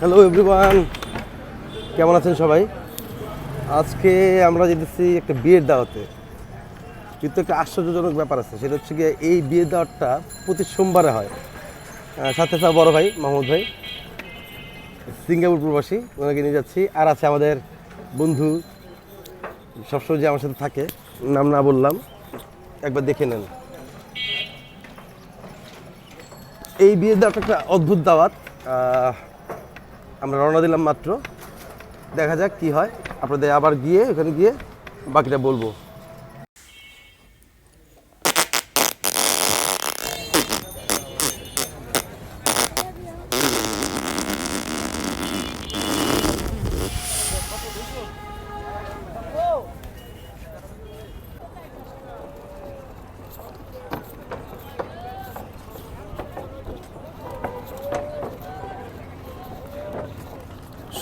Hello everyone কেমন আছেন সবাই? আজকে আমরা যেতেছি একটা বিয়ের দাওয়াতে। কিন্তু একটা আশ্চর্যজনক ব্যাপার আছে, সেটা হচ্ছে গিয়ে এই বিয়ের দাওয়াতটা প্রতি সোমবারে হয়। সাথে আছে বড় ভাই, মাহমুদ ভাই। সিঙ্গাপুর প্রবাসী, ওনাকে নিয়ে যাচ্ছি। আর আছে আমাদের বন্ধু, সবসময় যে আমার সাথে থাকে, নাম না বললাম, একবার দেখে নেন। এই বিয়ের দাওয়াত একটা অদ্ভুত দাওয়াত। আমরা রওনা দিলাম মাত্র। দেখা যাক কি হয়। আপনাদের আবার গিয়ে, ওখানে গিয়ে বাকিটা বলব।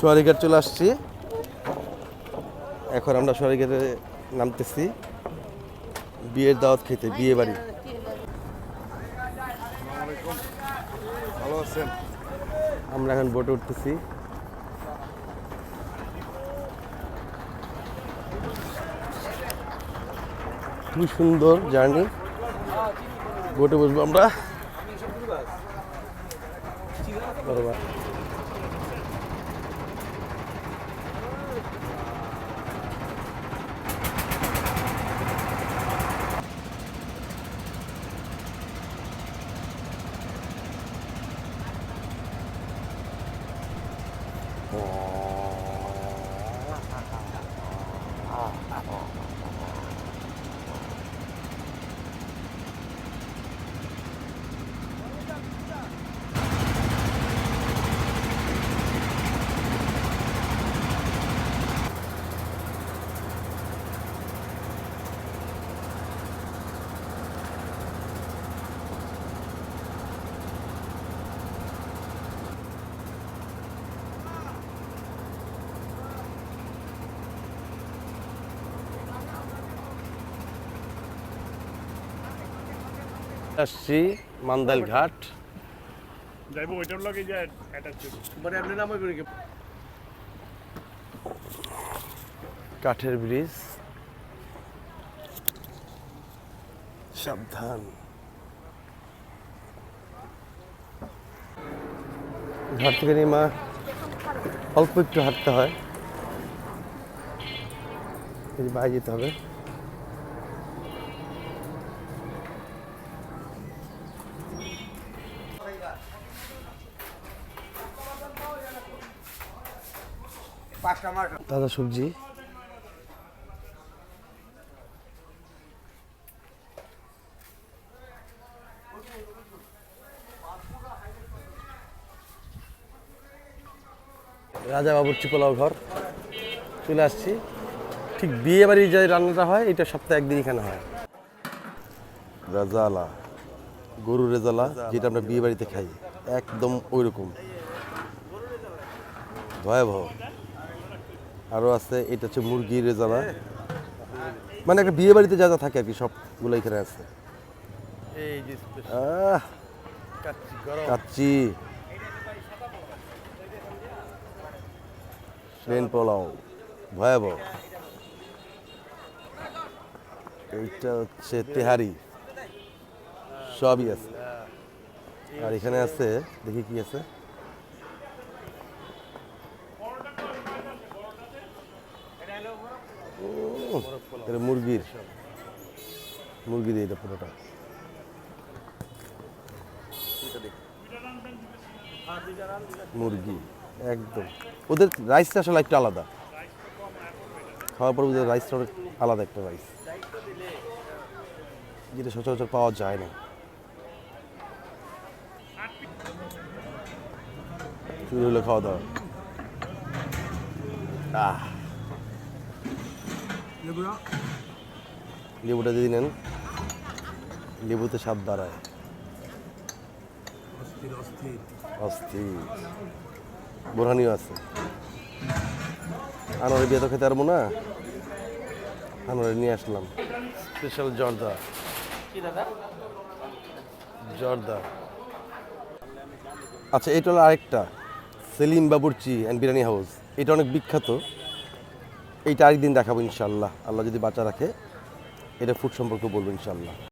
সোয়ারিঘাট চলে আসছি। এখন আমরা সোয়ারিঘাটে নামতেছি। বিয়ের দাওয়াত খেতে বিয়ে বাড়ি। ভালো আছেন? আমরা এখন বোটে উঠতেছি। খুবই সুন্দর জার্নি। বোটে বসবো আমরা। Oh. আসছি মান্দাল ঘাট মানে আপনি নামে করে কাঠের ব্রিজ। সাবধান। ঘর থেকে নেমা অল্প একটু হাঁটতে হয়। বাইরে যেতে হবে। তাজা সবজি। রাজা বাবুর্চি পোলাও ঘর। চলে আসছি। ঠিক বিয়ে বাড়ির যে রান্নাটা হয় এটা সপ্তাহে একদিন এখানে হয়। রাজালা। গরুর রেজালা যেটা আমরা বিয়ে বাড়িতে খাই একদম ওই রকম ভয়াবহ। আরও আছে এটা হচ্ছে মুরগির রেজালা। মানে একটা বিয়ে বাড়িতে যা যা থাকে আর কি সবগুলো এখানে আছে। কাচ্চি। প্লেন পোলাও। ভয়াবহ। এইটা হচ্ছে তেহারি। সবই আছে। আর এখানে আছে, দেখি কি আছে। মুরগির। মুরগির এটা পুরোটা। মুরগি, একদম। ওদের রাইসটা আসলে একটু আলাদা। খাওয়ার পর ওদের রাইসটা আলাদা একটা রাইস যেটা সচরাচর পাওয়া যায় না। শুরু হলো খাওয়া দাওয়া লেবুটা দিয়ে নেন। লেবুতে স্বাদ বাড়ায় অস্থির। বোরহানিও আছে। আনোয়ারের বিয়ে তো খেতে পারব না। আনোয়ারে নিয়ে আসলাম। স্পেশাল জর্দা। জর্দা। আচ্ছা এটা হলো আরেকটা। সেলিম বাবুরচি অ্যান্ড বিরিয়ানি হাউস এটা অনেক বিখ্যাত। এইটা আরেকদিন দেখাবো ইনশাল্লাহ আল্লাহ যদি বাঁচা রাখে, এটা ফুড সম্পর্কে বলব ইনশাল্লাহ